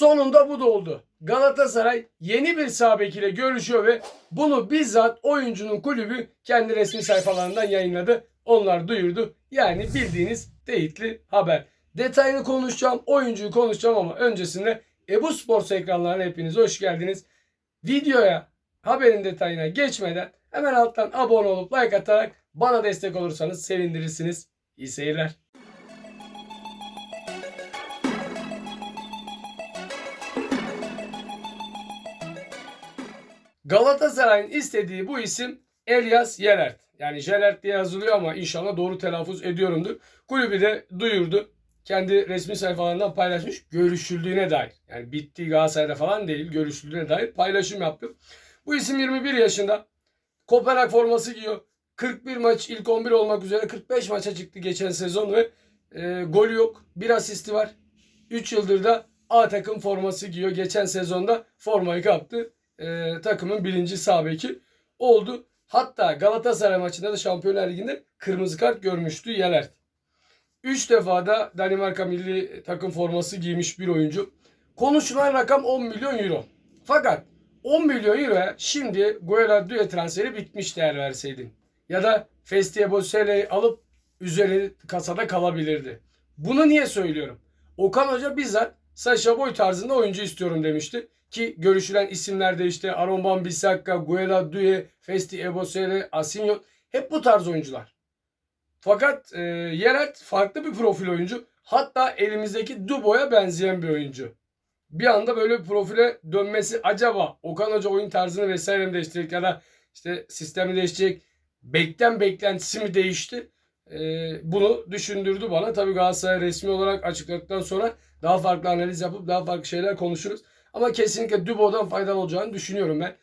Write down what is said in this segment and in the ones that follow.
Sonunda bu da oldu. Galatasaray yeni bir sağ ile görüşüyor ve bunu bizzat oyuncunun kulübü kendi resmi sayfalarından yayınladı. Onlar duyurdu. Yani bildiğiniz teyitli haber. Detayını konuşacağım, oyuncuyu konuşacağım ama öncesinde Ebu Sports ekranlarına hepiniz hoş geldiniz. Videoya, haberin detayına geçmeden hemen alttan abone olup like atarak bana destek olursanız sevindirirsiniz. İyi seyirler. Galatasaray'ın istediği bu isim Elias Yelert. Yani Jelert diye yazılıyor ama inşallah doğru telaffuz ediyorumdur. Kulübü de duyurdu. Kendi resmi sayfalarından paylaşmış görüşüldüğüne dair. Yani bittiği Galatasaray'da falan değil görüşüldüğüne dair paylaşım yaptı. Bu isim 21 yaşında. Kopenhag forması giyiyor. 41 maç ilk 11 olmak üzere 45 maça çıktı geçen sezon ve e, golü yok. Bir asisti var. 3 yıldır da A takım forması giyiyor. Geçen sezonda formayı kaptı. E, takımın birinci sağ oldu. Hatta Galatasaray maçında da Şampiyonlar Ligi'nde kırmızı kart görmüştü Yelert. 3 defa da Danimarka milli takım forması giymiş bir oyuncu. Konuşulan rakam 10 milyon euro. Fakat 10 milyon euroya şimdi Due transferi bitmiş değer verseydin. Ya da Festia Boselle'yi alıp üzeri kasada kalabilirdi. Bunu niye söylüyorum? Okan Hoca bizzat Sasha Boy tarzında oyuncu istiyorum demişti. Ki görüşülen isimler de işte Aaron Van Bissaka, Guela Due, Festi Ebosele, Asinho hep bu tarz oyuncular. Fakat e, Yeret farklı bir profil oyuncu. Hatta elimizdeki Dubo'ya benzeyen bir oyuncu. Bir anda böyle bir profile dönmesi acaba Okan Hoca oyun tarzını vesaire mi değiştirecek ya da işte sistemi değiştirecek bekten beklentisi mi değişti? E, bunu düşündürdü bana. Tabii Galatasaray resmi olarak açıkladıktan sonra daha farklı analiz yapıp daha farklı şeyler konuşuruz. Ama kesinlikle Dubo'dan faydalı olacağını düşünüyorum ben.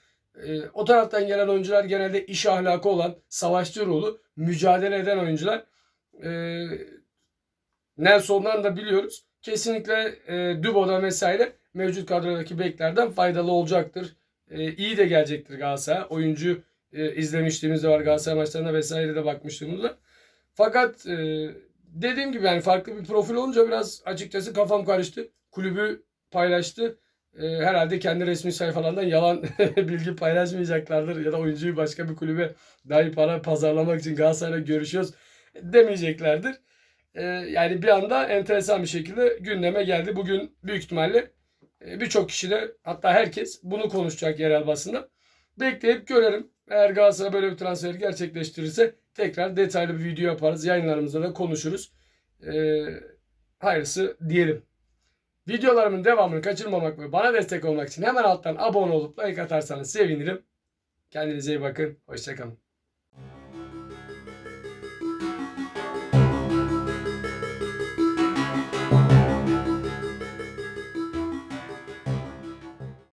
E, o taraftan gelen oyuncular genelde iş ahlakı olan, savaşçı ruhlu, mücadele eden oyuncular. E, Nelson'dan da biliyoruz. Kesinlikle e, Dubo'dan vesaire mevcut kadrodaki beklerden faydalı olacaktır. E, iyi de gelecektir Galatasaray. Oyuncu e, izlemişliğimiz var Galatasaray maçlarına vesaire de bakmışlığımızda. Fakat e, dediğim gibi yani farklı bir profil olunca biraz açıkçası kafam karıştı. Kulübü paylaştı. E, herhalde kendi resmi sayfalarından yalan bilgi paylaşmayacaklardır. Ya da oyuncuyu başka bir kulübe dahi para pazarlamak için Galatasaray'la görüşüyoruz demeyeceklerdir. E, yani bir anda enteresan bir şekilde gündeme geldi. Bugün büyük ihtimalle e, birçok kişi de hatta herkes bunu konuşacak yerel basında. Bekleyip görelim. Eğer Galatasaray böyle bir transferi gerçekleştirirse tekrar detaylı bir video yaparız. Yayınlarımızda da konuşuruz. Ee, hayırlısı diyelim. Videolarımın devamını kaçırmamak ve bana destek olmak için hemen alttan abone olup like atarsanız sevinirim. Kendinize iyi bakın. Hoşçakalın.